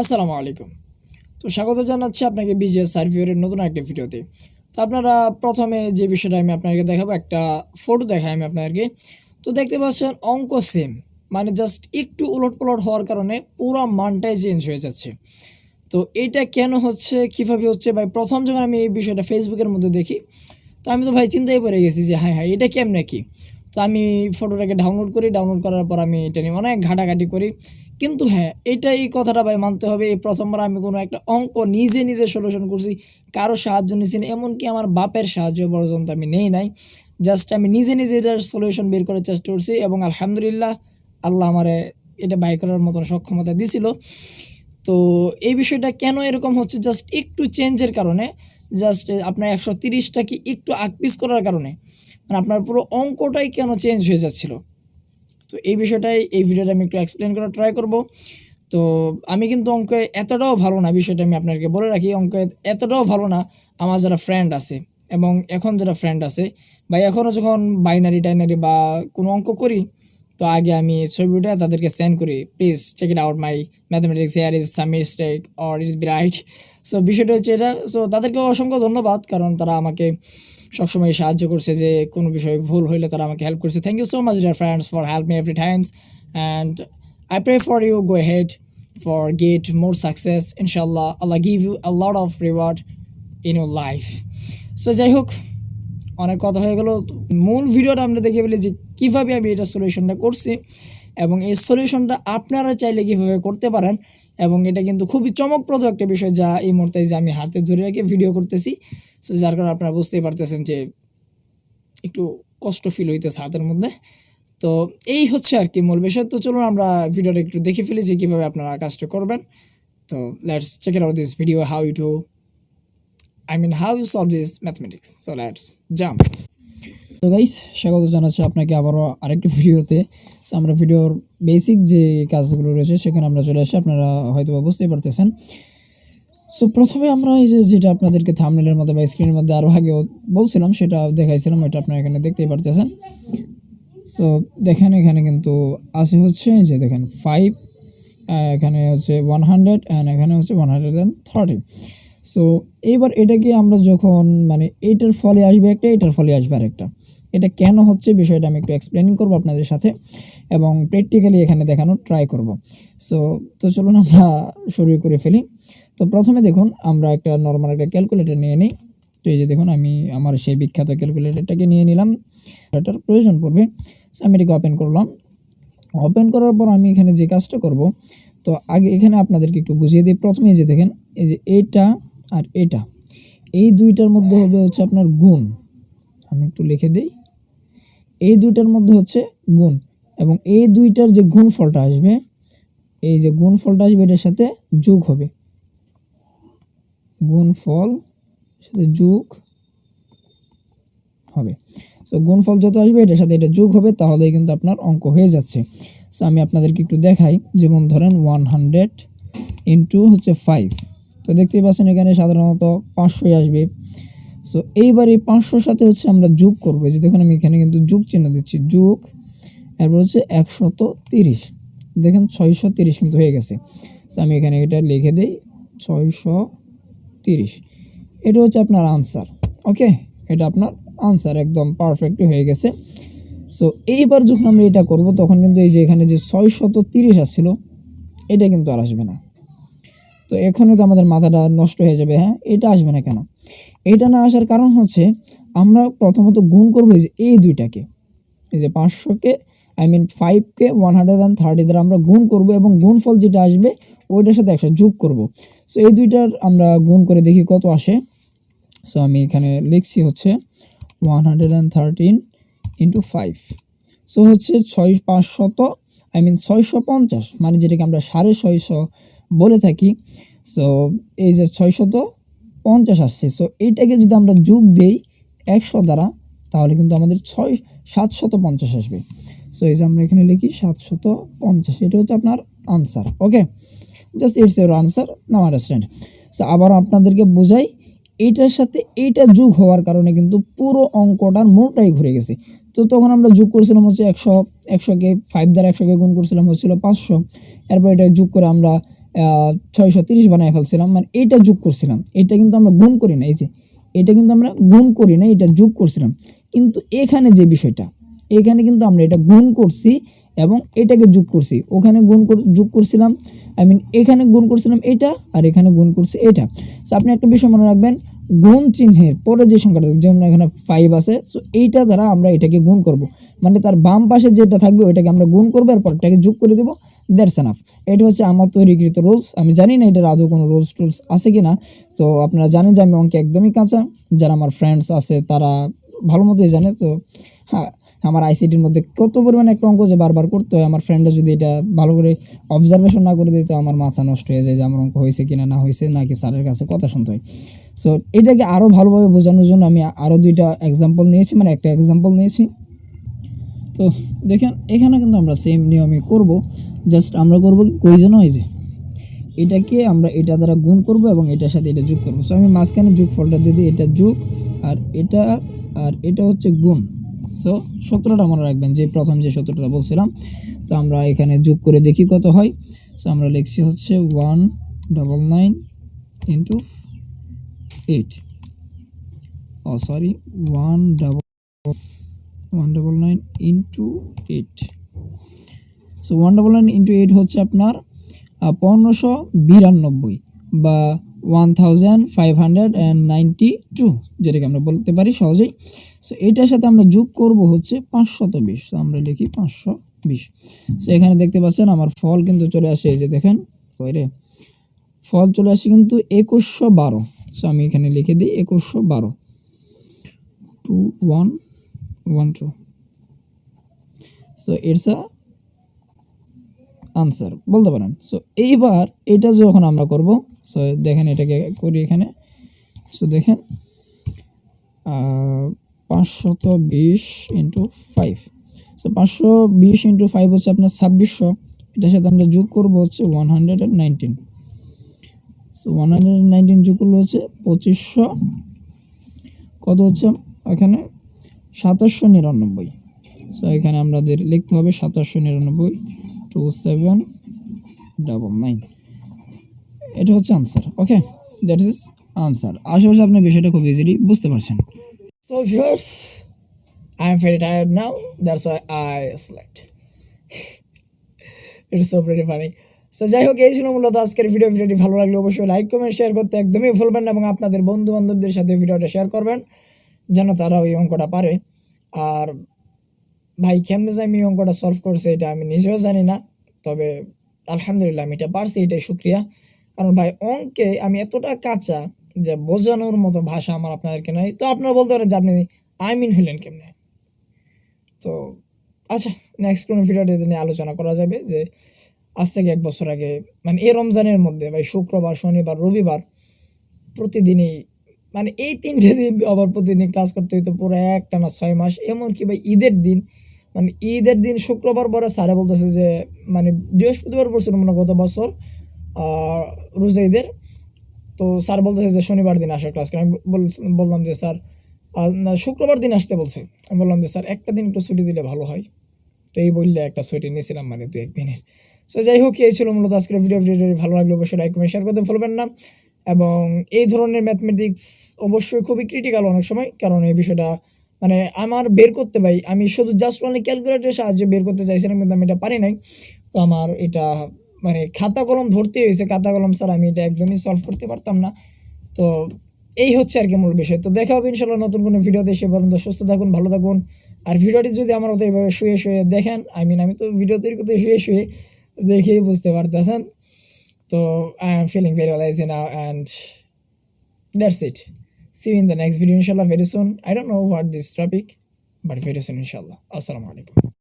আসসালামু আলাইকুম। তো স্বাগত জানাচ্ছি আপনাকে বিজেএস সার্ভিওরের নতুন একটা ভিডিওতে। তো আপনারা প্রথমে যে বিষয়টা আমি আপনাকে দেখাবো, একটা ফটো দেখাই আমি আপনাদেরকে। তো দেখতে পাচ্ছেন, অঙ্ক সেম মানে জাস্ট একটু উলট পালট হওয়ার কারণে পুরো মানটাই চেঞ্জ হয়ে যাচ্ছে। তো এটা কেন হচ্ছে, কীভাবে হচ্ছে? ভাই, প্রথম যখন আমি এই বিষয়টা ফেসবুকের মধ্যে দেখি, তো আমি তো ভাই চিন্তায় পড়ে গেছি যে হ্যাঁ হ্যাঁ এটা কেমনে কি? তো আমি ফটোটাকে ডাউনলোড করি ডাউনলোড করার পর আমি এটা নিয়ে অনেক ঘাটাঘাটি করি। কিন্তু হ্যাঁ এটা এই কথাটা ভাই মানতে হবে। এই প্রথমবার আমি কোনো একটা অঙ্ক নিজে নিজে সলিউশন করছি, কারও সাহায্য নিয়েছি না, এমনকি আমার বাপের সাহায্য পর্যন্ত আমি নেই নাই। জাস্ট আমি নিজে নিজে এটার সলিউশন বের করার চেষ্টা করছি এবং আলহামদুলিল্লাহ আল্লাহ আমারে এটা বাই করার মতন সক্ষমতা দিছিল। তো এই বিষয়টা কেন এরকম হচ্ছে? জাস্ট একটু চেঞ্জের কারণে জাস্ট আপনার একশো তিরিশটাকে একটু আকপিস করার কারণে? মানে আপনার পুরো অঙ্কটাই কেন চেঞ্জ হয়ে যাচ্ছিল? তো এই বিষয়টাই, এই ভিডিওটা আমি একটু এক্সপ্লেন করার ট্রাই করব। তো আমি কিন্তু অঙ্কে এতটাও ভালো না, বিষয়টা আমি আপনাকে বলে রাখি, অঙ্কে এতটাও ভালো না, আমার যারা ফ্রেন্ড আছে এবং এখন যারা ফ্রেন্ড আছে বা এখনও যখন বাইনারি টাইনারি বা কোনো অঙ্ক করি, তো আগে আমি ছবিটা তাদেরকে সেন্ড করি please check it out my mathematics here is some mistake or is bright so বিষয়টা হচ্ছে এটা সো তাদেরকে অসংখ্য ধন্যবাদ, কারণ তারা আমাকে সবসময় সাহায্য করছে যে কোনো বিষয়ে ভুল হইলে তারা আমাকে হেল্প করছে। Thank you so much dear friends for help me every times and I pray for you go head for get more success ইনশাল্লাহ Allah give you a lot of reward in your life so যাই হোক, অনেক কথা হয়ে গেল। মূল ভিডিওটা আমরা দেখে ফেলি যে কীভাবে আমি এটা সলিউশনটা করছি এবং এই সলিউশনটা আপনারা চাইলে কীভাবে করতে পারেন। এবং এটা কিন্তু খুবই চমকপ্রদ একটা বিষয় যা এই মুহূর্তে যে আমি হাতে ধরে রেখে ভিডিও করতেছি। সো যার কারণে আপনারা বুঝতেই পারতেছেন যে একটু কষ্ট ফিল হইতেছে হাতের মধ্যে। তো এই হচ্ছে আর কি মূল বিষয়। তো চলুন আমরা ভিডিওটা একটু দেখে ফেলি যে কীভাবে আপনারা কাজটা করবেন। তো let's check it out this video how you to I mean how you solve this mathematics so let's jump তো গাইস স্বাগত জানাচ্ছি আপনাকে আবারও আরেকটি ভিডিওতে। আমরা ভিডিওর বেসিক যে কাজগুলো রয়েছে, সেখানে আমরা চলে আসি। আপনারা হয়তো বুঝতেই পারতেছেন। সো প্রথমে আমরা এই যে যেটা আপনাদেরকে থামনেলের মধ্যে বা স্ক্রিনের মধ্যে আরও আগে বলছিলাম, সেটা দেখাইছিলাম, এটা আপনারা এখানে দেখতেই পারতেছেন। সো দেখেন এখানে কিন্তু আছে হচ্ছে যে দেখেন ফাইভ এখানে হচ্ছে ওয়ান হান্ড্রেড অ্যান্ড এখানে হচ্ছে one hundred and thirty so এইবার এটাকে আমরা যখন মানে এইটার ফলে আসবে একটা এটার ফলে আসবে আরেকটা। এটা কেন হচ্ছে বিষয়টা আমি একটু এক্সপ্লেনিং করব আপনাদের সাথে এবং প্র্যাকটিক্যালি এখানে দেখানোর ট্রাই করব। সো তো চলুন আমরা শুরু করে ফেলি। তো প্রথমে দেখুন, আমরা একটা নর্মাল একটা ক্যালকুলেটর নিয়ে নিই। তো এই যে দেখুন, আমি আমার সেই বিখ্যাত ক্যালকুলেটরটাকে নিয়ে নিলাম। এটার প্রয়োজন পড়বে। সো আমি এটাকে ওপেন করলাম। ওপেন করার পর আমি এখানে যে কাজটা করব, তো আগে এখানে আপনাদেরকে একটু বুঝিয়ে দিই। প্রথমে যে দেখেন, এই যে এটা আর এটা, এই দুইটার মধ্যে হবে হচ্ছে আপনার গুণ। আমি একটু লিখে দিই। এই দুইটার মধ্যে হচ্ছে গুণ এবং এই দুইটার যে গুণ ফলটা আসবে, এই যে গুণ ফলটা আসবে এটার সাথে যোগ হবে। গুণফল সাথে যোগ হবে। সো গুণফল যত আসবে এটার সাথে এটা যোগ হবে, তাহলেই কিন্তু আপনার অঙ্ক হয়ে যাচ্ছে। সো আমি আপনাদেরকে একটু দেখাই, যেমন ধরেন ওয়ান হান্ড্রেড ইন্টু হচ্ছে ফাইভ তো দেখতেই পাচ্ছেন এখানে সাধারণত পাঁচশোই আসবে। সো এইবার এই পাঁচশোর সাথে হচ্ছে আমরা যোগ করব। যে দেখুন, আমি এখানে কিন্তু যোগ চিহ্ন দিচ্ছি, যোগ, এরপর হচ্ছে একশত তিরিশ। দেখেন ছয়শো তিরিশ কিন্তু হয়ে গেছে। সো আমি এখানে এটা লিখে দিই ছয়শো তিরিশ। এটা হচ্ছে আপনার আনসার, ওকে? এটা আপনার আনসার, একদম পারফেক্ট হয়ে গেছে। সো এইবার যখন আমরা এটা করব, তখন কিন্তু এই যে এখানে যে ছয়শত তিরিশ আসছিল, এটা কিন্তু আর আসবে না। তো এখনও তো আমাদের মাথাটা নষ্ট হয়ে যাবে হ্যাঁ? এটা আসবে না কেন? এটা না আসার কারণ হচ্ছে আমরা প্রথমত গুণ করব এই যে এই দুইটাকে। এই যে পাঁচশোকে আই মিন ফাইভকে ওয়ান হান্ড্রেড অ্যান্ড থার্টি দ্বারা আমরা গুণ করব এবং গুণফল যেটা আসবে ওইটার সাথে একশো যোগ করব। সো এই দুইটার আমরা গুণ করে দেখি কত আসে। সো আমি এখানে লিখছি হচ্ছে one hundred and thirteen into five so হচ্ছে ছয় পাঁচশত আই মিন ছয়শো পঞ্চাশ মানে যেটাকে আমরা সাড়ে ছয়শো বলে থাকি। সো এই যে ছয়শত পঞ্চাশ আসছে। সো এইটাকে যদি আমরা যোগ দেই একশো দ্বারা, তাহলে কিন্তু আমাদের ছয়, সাতশত পঞ্চাশ আসবে। সো এই যে আমরা এখানে লিখি সাতশত পঞ্চাশ, এটা হচ্ছে আপনার answer okay just it's your answer now understand so আবার আপনাদেরকে বোঝাই এইটার সাথে এইটা যোগ হওয়ার কারণে কিন্তু পুরো অঙ্কটার মোটাই ঘুরে গেছে। তো তখন আমরা যোগ করছিলাম হচ্ছে একশো, একশোকে ফাইভ দ্বারা একশোকে গুণ করছিলাম হচ্ছিল পাঁচশো। এরপর এটা যোগ করে আমরা ছয়শো তিরিশ বানায় ফেলছিলাম। মানে এইটা যোগ করছিলাম। এটা কিন্তু আমরা গুণ করি না। এই যে, এটা কিন্তু আমরা গুণ করি না, এটা যোগ করছিলাম। কিন্তু এখানে যে বিষয়টা, এখানে কিন্তু আমরা এটা গুণ করছি এবং এটাকে যোগ করছি। ওখানে গুণ যোগ করছিলাম। আই মিন এখানে গুণ করছিলাম এটা আর এখানে গুণ করছি এটা। সো আপনি একটা বিষয় মনে রাখবেন গুণ চিহ্নের পরে যে সংখ্যাটা থাকবে, যেমন এখানে ফাইভ আছে সো এইটা দ্বারা আমরা এটাকে গুণ করব। মানে তার বাম পাশে যেটা থাকবে ওইটাকে আমরা গুণ করব এরপর এটাকে যোগ করে দেবো দ্যাটস এনাফ এটা হচ্ছে আমার তৈরিকৃত রুলস আমি জানি না এটার আদৌ কোনো রুলস টুলস আছে কি না তো আপনারা জানেন যে আমি অঙ্কে একদমই কাঁচা। যারা আমার ফ্রেন্ডস আছে তারা ভালো মতোই জানে তো হ্যাঁ আমার আইসিটির মধ্যে কত পরিমাণে একটা অঙ্ক যে বারবার করতে হয় আমার ফ্রেন্ডরা যদি এটা ভালো করে অবজারভেশন না করে দিত আমার মাথা নষ্ট হয়ে যায় যে আমার অঙ্ক হয়েছে কিনা না হয়েছে নাকি স্যারের কাছে কথা শুনতে হয়। সো এটাকে আরও ভালোভাবে বোঝানোর জন্য আমি আরও দুইটা এক্সাম্পল নিয়েছি মানে একটা এক্সাম্পল নিয়েছি। তো দেখেন, এখানে কিন্তু আমরা সেম নিয়মে করব। জাস্ট আমরা করব যেন এই যে, এটাকে আমরা এটা দ্বারা গুণ করব এবং এটার সাথে এটা যোগ করব। সো আমি মাঝখানে যোগ ফলটা দিয়ে দিই, এটা যোগ আর এটা আর এটা হচ্ছে গুণ। সো সূত্রটা মনে রাখবেন, যে প্রথম যে সূত্রটা বলছিলাম, তো আমরা এখানে যোগ করে দেখি কত হয়। সো আমরা লিখছি হচ্ছে one double nine into eight oh sorry one double one double nine into eight so one double nine into eight হচ্ছে আপনার পনেরোশো বিরানব্বই বা one thousand five hundred and ninety two যেটাকে আমরা বলতে পারি সহজেই। সো এটার সাথে আমরা যোগ করব হচ্ছে পাঁচশত বিশ। তো আমরা লিখি পাঁচশো বিশ। সো এখানে দেখতে পাচ্ছেন আমার ফল কিন্তু চলে আসে, এই যে দেখেন, কই রে? ফল চলে আসে কিন্তু একুশশো বারো। সো আমি এখানে লিখে দিই একুশশো বারো। Two, one one, two. So it's a answer বলতে পারেন। সো এইবার এটা যখন আমরা করব, সো দেখেন এটাকে করি এখানে। সো দেখেন পাঁচশত বিশ ইন্টু ফাইভ সো পাঁচশো বিশ ইন্টু ফাইভ হচ্ছে আপনার ছাব্বিশশো। এটার সাথে আমরা যোগ করব হচ্ছে one hundred and nineteen so one hundred nineteen যোগ করলে হচ্ছে পঁচিশশো, কত হচ্ছে? এখানে সাতাশশো নিরানব্বই। সো এখানে আমাদের লিখতে হবে সাতাশশো নিরানব্বই টু সেভেন ডাবল নাইন এটা হচ্ছে answer okay that is answer আশা করছি আপনি বিষয়টা খুব ইজিলি বুঝতে পারছেন। So viewers I am very tired now that's why I select it's so very funny so যাই হোক এই ছিল মূলত আজকের ভিডিও ভিডিওটি ভালো লাগলে অবশ্যই লাইক কমেন্ট শেয়ার করতে একদমই ভুলবেন না এবং আপনাদের বন্ধু বান্ধবদের সাথে ভিডিওটা শেয়ার করবেন, যেন তারা ওই অঙ্কটা পারে। আর ভাই, কেমনে যে আমি অঙ্কটা সলভ করছে, এটা আমি নিজেও জানি না, তবে আলহামদুলিল্লাহ আমি এটা পারছি, এটাই শুক্রিয়া। কারণ ভাই, অঙ্কে আমি এতটা কাঁচা যে বোঝানোর মতো ভাষা আমার আপনাদেরকে নাই। তো আপনারা বলতে পারেন যে আপনি আই মিন হইলেন কেমনে? তো আচ্ছা নেক্সট কোনো ভিডিওতে নিয়ে আলোচনা করা যাবে যে আজ থেকে এক বছর আগে মানে এই রমজানের মধ্যে, ভাই, শুক্রবার, শনিবার, রবিবার প্রতিদিনই মানে এই তিনটে দিন আবার প্রতিদিন ক্লাস করতে হইতো পুরো একটা না ছয় মাস। এমনকি ভাই, ঈদের দিন মানে ঈদের দিন শুক্রবার পরে স্যারে বলতেছে যে মানে বৃহস্পতিবার পড়ছিল মনে গত বছর রোজা ঈদের তো স্যার বলতেছে যে, শনিবার দিন আসো ক্লাস করে। আমি বল- বললাম যে স্যার শুক্রবার দিন আসতে বলছে। আমি বললাম যে স্যার একটা দিন একটু ছুটি দিলে ভালো হয়। তো এই বললে একটা ছুটি নিয়েছিলাম মানে দু একদিনের সো যাই হোক এই ছিল মূলত আজকের ভিডিও ভিডিওটি ভালো লাগলে, অবশ্যই লাইক কমেন্ট শেয়ার করতে ভুলবেন না। এবং এই ধরনের ম্যাথমেটিক্স অবশ্যই খুবই ক্রিটিক্যাল অনেক সময়, কারণ এই বিষয়টা মানে আমার বের করতে পাই আমি শুধু জাস্ট অনলি ক্যালকুলেটরের সাহায্যে বের করতে চাইছিলাম, কিন্তু আমি এটা পারি নাই। তো আমার এটা মানে খাতা কলম ধরতে হয়েছে। খাতা কলম স্যার আমি এটা একদমই সলভ করতে পারতাম না। তো এই হচ্ছে আর কি মূল বিষয়। তো দেখা হবে ইনশাল্লাহ নতুন কোনো ভিডিওতে। সে পর্যন্ত সুস্থ থাকুন, ভালো থাকুন। আর ভিডিওটি যদি আমার মতো এইভাবে শুয়ে শুয়ে দেখেন আই মিন আমি তো ভিডিও তৈরি করতে শুয়ে শুয়ে দেখেই বুঝতে পারতেছেন। তো I am feeling very lazy now and that's it see in the next video ইনশাল্লাহ very soon I don't know what this topic but very soon ইনশাল্লাহ আসসালামু আলাইকুম